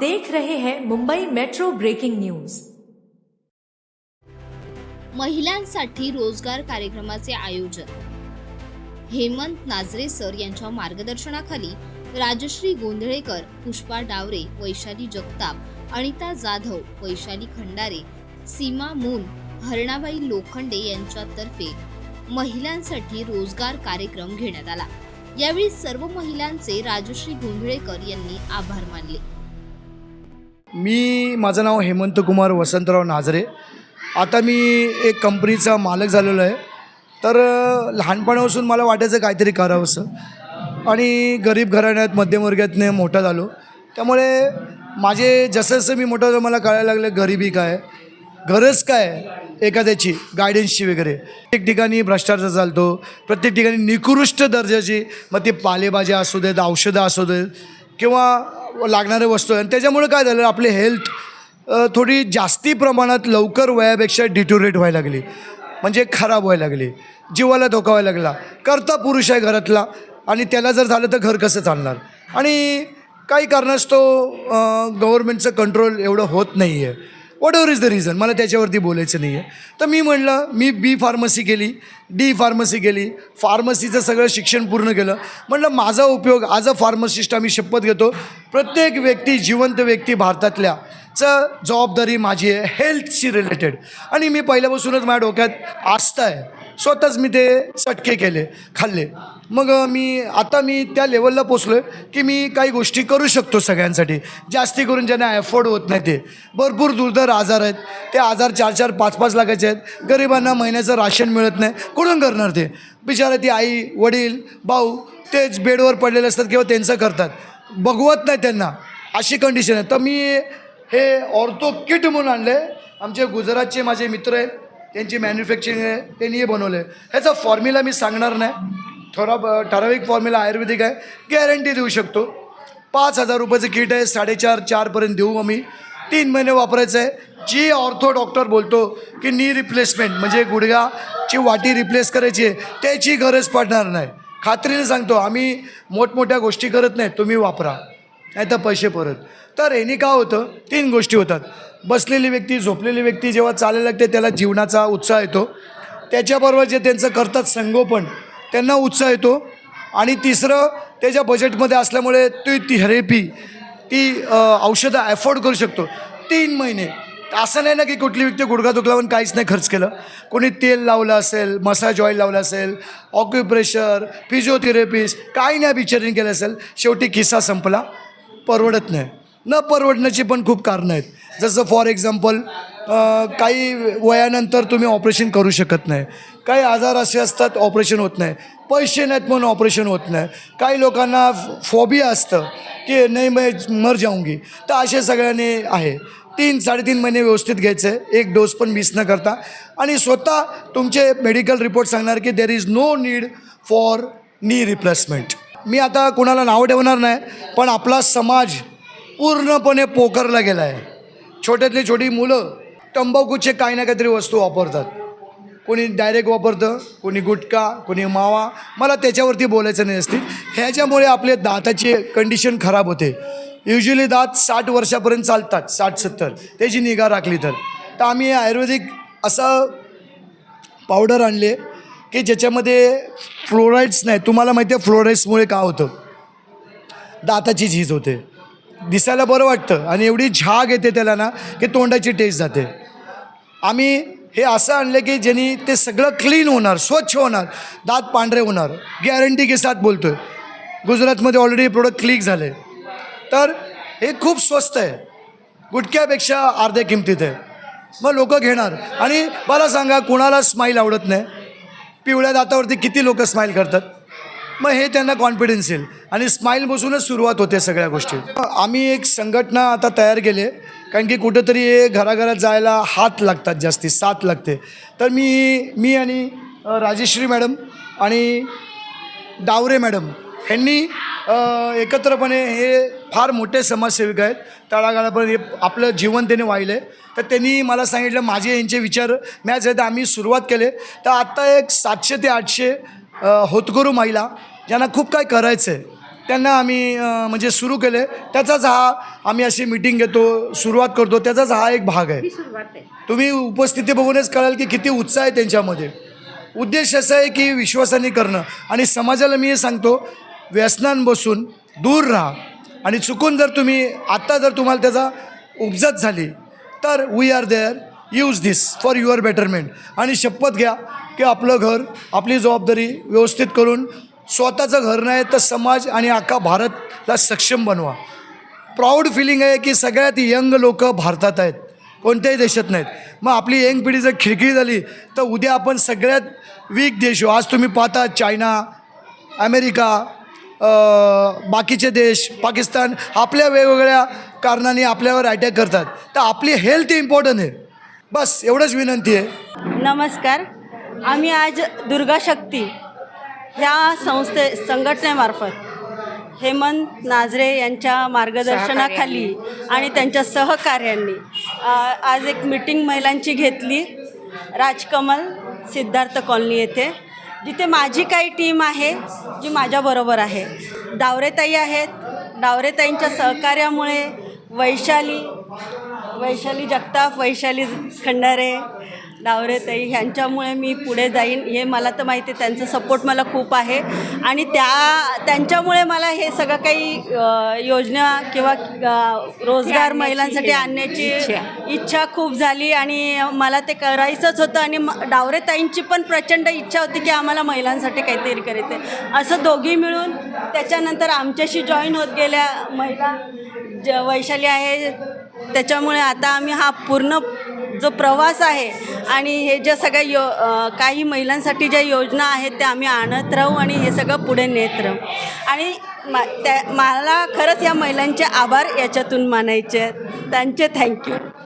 देख रहे हैं मुंबई मेट्रो ब्रेकिंग न्यूज महिलांसाठी रोजगार कार्यक्रमाचे आयोजन. हेमंत नाजरे सर यांच्या मार्गदर्शनाखाली राजश्री गोंधळेकर पुष्पा डावरे वैशाली जगताप अनिता जाधव वैशाली खंडारे सीमा मून हरणाबाई लोखंडे यांच्यातर्फे महिलांसाठी रोजगार कार्यक्रम घेण्यात आला. यावेळी सर्व महिलांचे राजश्री गोंधळेकर यांनी आभार मानले. मी माझं नाव हेमंत कुमार वसंतराव नाझरे आता मी एक कंपनीचा मालक झालेलो आहे. तर लहानपणापासून मला वाटायचं काहीतरी करावंसं. आणि गरीब घराण्यात मध्यमवर्गातने मोठा झालो. त्यामुळे माझे जसं जसं मी मोठा झालो मला कळायला लागलं गरिबी काय? गरज काय एखाद्याची? गायडन्सची वगैरे. प्रत्येक ठिकाणी भ्रष्टाचार चालतो. प्रत्येक ठिकाणी निकृष्ट दर्जाची मग ती पालेभाज्या असू देत औषधं असू देत किंवा लागणाऱ्या वस्तू आहे. आणि त्याच्यामुळे काय झालं आपली हेल्थ थोडी जास्ती प्रमाणात लवकर वयापेक्षा डिटोरेट व्हायला लागली. म्हणजे खराब व्हायला लागली. जीवाला धोका व्हायला लागला. करता पुरुष आहे घरातला आणि त्याला जर झालं तर घर कसं चालणार? आणि काही कारणास्तव गव्हर्मेंटचं कंट्रोल एवढं होत नाही आहे whatever is the reason मला त्याच्यावरती बोलायचं नाही आहे तर मी म्हणलं मी बी फार्मसी केली डी फार्मसी केली फार्मसीचं सगळं शिक्षण पूर्ण केलं. म्हणलं माझा उपयोग आज अ फार्मसिस्ट आम्ही शपथ घेतो प्रत्येक व्यक्ती जिवंत व्यक्ती भारतातल्या चं जबाबदारी माझी आहे हेल्थशी रिलेटेड आणि मी पहिल्यापासूनच माझ्या डोक्यात आस्था आहे. स्वतःच मी ते चटके केले खाल्ले. मग मी आता मी त्या लेवलला पोचलो आहे की मी काही गोष्टी करू शकतो सगळ्यांसाठी. जास्ती करून ज्यांना ॲफोर्ड होत नाही ते. भरपूर दुर्धर आजार आहेत. ते आजार चार चार पाच पाच लाखाचे आहेत. गरिबांना महिन्याचं राशन मिळत नाही. कुठून करणार ते? बिचारा ती आई वडील भाऊ तेच बेडवर पडलेले असतात किंवा त्यांचं करतात. बघवत नाही त्यांना. अशी कंडिशन आहे. तर मी हे ऑर्थो किट म्हणून आणले आमचे गुजरातचे माझे मित्र आहेत. त्यांची मॅन्युफॅक्चरिंग आहे त्यांनी हे बनवलं आहे ह्याचा फॉर्म्युला मी सांगणार नाही. थोडा ठराविक फॉर्म्युला आयुर्वेदिक आहे. गॅरंटी देऊ शकतो. पाच हजार रुपयाचं किट आहे साडेचार चारपर्यंत देऊ आम्ही. तीन महिने वापरायचं आहे. जी ऑर्थो डॉक्टर बोलतो की नी रिप्लेसमेंट म्हणजे गुडघाची वाटी रिप्लेस करायची आहे त्याची गरज पडणार नाही. खात्रीने सांगतो आम्ही मोठमोठ्या गोष्टी करत नाही तुम्ही वापरा. नाही तर पैसे परत. तर याने काय होतं? तीन गोष्टी होतात. बसलेली व्यक्ती झोपलेली व्यक्ती जेव्हा चालायला लागते त्याला जीवनाचा उत्साह येतो. त्याच्याबरोबर जे त्यांचं करतात संगोपन त्यांना उत्साह येतो. आणि तिसरं त्याच्या बजेटमध्ये असल्यामुळे ती थेरपी ती औषधं ॲफोर्ड करू शकतो. तीन महिने. असं नाही ना की कुठली व्यक्ती गुडघा दुखला काहीच नाही खर्च केलं. कोणी तेल लावलं असेल मसाज ऑइल लावलं असेल ऑक्युप्रेशर फिजिओथेरपिस्ट काही नाही बिचारिंग केलं असेल. शेवटी किस्सा संपला. परवडत नाही. न परवडण्याची पण खूप कारणं आहेत. जसं फॉर एक्झाम्पल काही वयानंतर तुम्ही ऑपरेशन करू शकत नाही. काही आजार असे असतात ऑपरेशन होत नाही. पैसे नाहीत म्हणून ऑपरेशन होत नाही. काही लोकांना फॉबिया असतं की नाही मैं मर जाऊंगी तर असे सगळ्यांनी आहे. तीन साडेतीन महिने व्यवस्थित घ्यायचं. आहे एक डोस पण मिस न करता. आणि स्वतः तुमचे मेडिकल रिपोर्ट सांगणार की there is no need for knee replacement मी आता कुणाला नाव ठेवणार नाही पण आपला समाज पूर्णपणे पोकरला गेला आहे छोट्यातली छोटी मुलं तंबाखूचे काही ना काहीतरी वस्तू वापरतात. कोणी डायरेक्ट वापरतं कोणी गुटखा कोणी मावा. मला त्याच्यावरती बोलायचं नाही असते ह्याच्यामुळे आपले दाताची कंडिशन खराब होते. युजली दात साठ वर्षापर्यंत चालतात साठ सत्तर. त्याची निगा राखली तर. तर आम्ही आयुर्वेदिक असं पावडर आणले. की ज्याच्यामध्ये फ्लोराईड्स नाही. तुम्हाला माहिती आहे फ्लोराईड्समुळे का होतं? दाताची झीज होते. दिसायला बरं वाटतं. आणि एवढी झाग येते त्याला ना की तोंडाची टेस्ट जाते. आम्ही हे असं आणलं की ज्यांनी ते सगळं क्लीन होणार स्वच्छ होणार दात पांढरे होणार. गॅरंटी के साथ बोलतो आहे गुजरातमध्ये ऑलरेडी हे प्रोडक्ट क्लिक झाले तर हे खूप स्वस्त आहे. गुटक्यापेक्षा अर्ध्या किमतीत आहे. मग लोक घेणार. आणि मला सांगा कुणाला स्माईल आवडत नाही? पिवळ्या दातावरती किती लोक स्माईल करतात? मग हे त्यांना कॉन्फिडन्स येईल. आणि स्माईल बसूनच सुरुवात होते सगळ्या गोष्टी. आम्ही एक संघटना आता तयार केली आहे. कारण की कुठंतरी हे घराघरात जायला हात लागतात जास्ती साथ लागते. तर मी मी आणि राजेश्री मॅडम आणि डावरे मॅडम ह्यांनी एकत्रपणे हे फार मोठे समाजसेवक आहेत. तळागाळापर्यंत हे आपलं जीवन त्यांनी वाहिलं. आहे तर त्यांनी मला सांगितलं माझे यांचे विचार मॅच आहेत आम्ही सुरुवात केले. तर आत्ता एक सातशे ते आठशे अ, होतकरू महिला ज्यांना खूप काय करायचं आहे त्यांना आम्ही म्हणजे सुरू केले त्याचाच हा आम्ही अशी मिटिंग घेतो सुरुवात करतो. त्याचाच हा एक भाग आहे. तुम्ही उपस्थिती बघूनच कळाल की किती उत्साह आहे त्यांच्यामध्ये. उद्देश असा आहे की विश्वासाने करणं. आणि समाजाला मी हे सांगतो व्यसनांपासून दूर राहा. आणि चुकून जर तुम्ही आत्ता जर तुम्हाला त्याचा उपजत झाली तर we are there use this for your betterment आणि शपथ घ्या की आपलं घर आपली जबाबदारी व्यवस्थित करून स्वतःचं घर नाही तर समाज आणि अख्खा भारतला सक्षम बनवा. प्राऊड फिलिंग आहे की सगळ्यात यंग लोक भारतात आहेत. कोणत्याही देशात नाहीत. मग आपली यंग पिढी जर खिळखिळी झाली तर उद्या आपण सगळ्यात वीक देश हो आज तुम्ही पाहता चायना अमेरिका बाकीचे देश पाकिस्तान आपल्या वेगवेगळ्या कारणाने आपल्यावर अटॅक करतात. तर आपली हेल्थ इम्पॉर्टंट आहे. बस एवढंच विनंती आहे. नमस्कार. आम्ही आज दुर्गा शक्ती ह्या संस्थे संघटनेमार्फत हेमंत नाझरे यांच्या मार्गदर्शनाखाली आणि त्यांच्या सहकार्यांनी आज एक मीटिंग महिलांची घेतली. राजकमल सिद्धार्थ कॉलनी येथे. जिथे माझी काही टीम आहे जी माझ्याबरोबर आहे. डावरेताई आहेत. डावरेताईंच्या सहकार्यामुळे वैशाली वैशाली जगताप वैशाली खंडारे डावरेताई ह्यांच्यामुळे मी पुढे जाईन. हे मला तर माहिती आहे त्यांचा सपोर्ट मला खूप आहे. आणि त्या त्यांच्यामुळे मला हे सगळं काही योजना किंवा रोजगार महिलांसाठी आणण्याची इच्छा खूप झाली आणि मला ते करायचंच होतं आणि म- डावरेताईंची पण प्रचंड इच्छा होती की आम्हाला महिलांसाठी काहीतरी करायचं आहे असं दोघी मिळून त्याच्यानंतर आमच्याशी जॉईन होत गेल्या महिला. ज वैशाली आहे त्याच्यामुळे आता आम्ही हा पूर्ण जो प्रवास आहे आणि हे ज्या सगळ्या यो काही महिलांसाठी ज्या योजना आहेत त्या आम्ही आणत राहू आणि हे सगळं पुढे नेत राहू. आणि मा त्या मला खरंच या महिलांचे आभार याच्यातून मानायचे आहेत. त्यांचे थँक्यू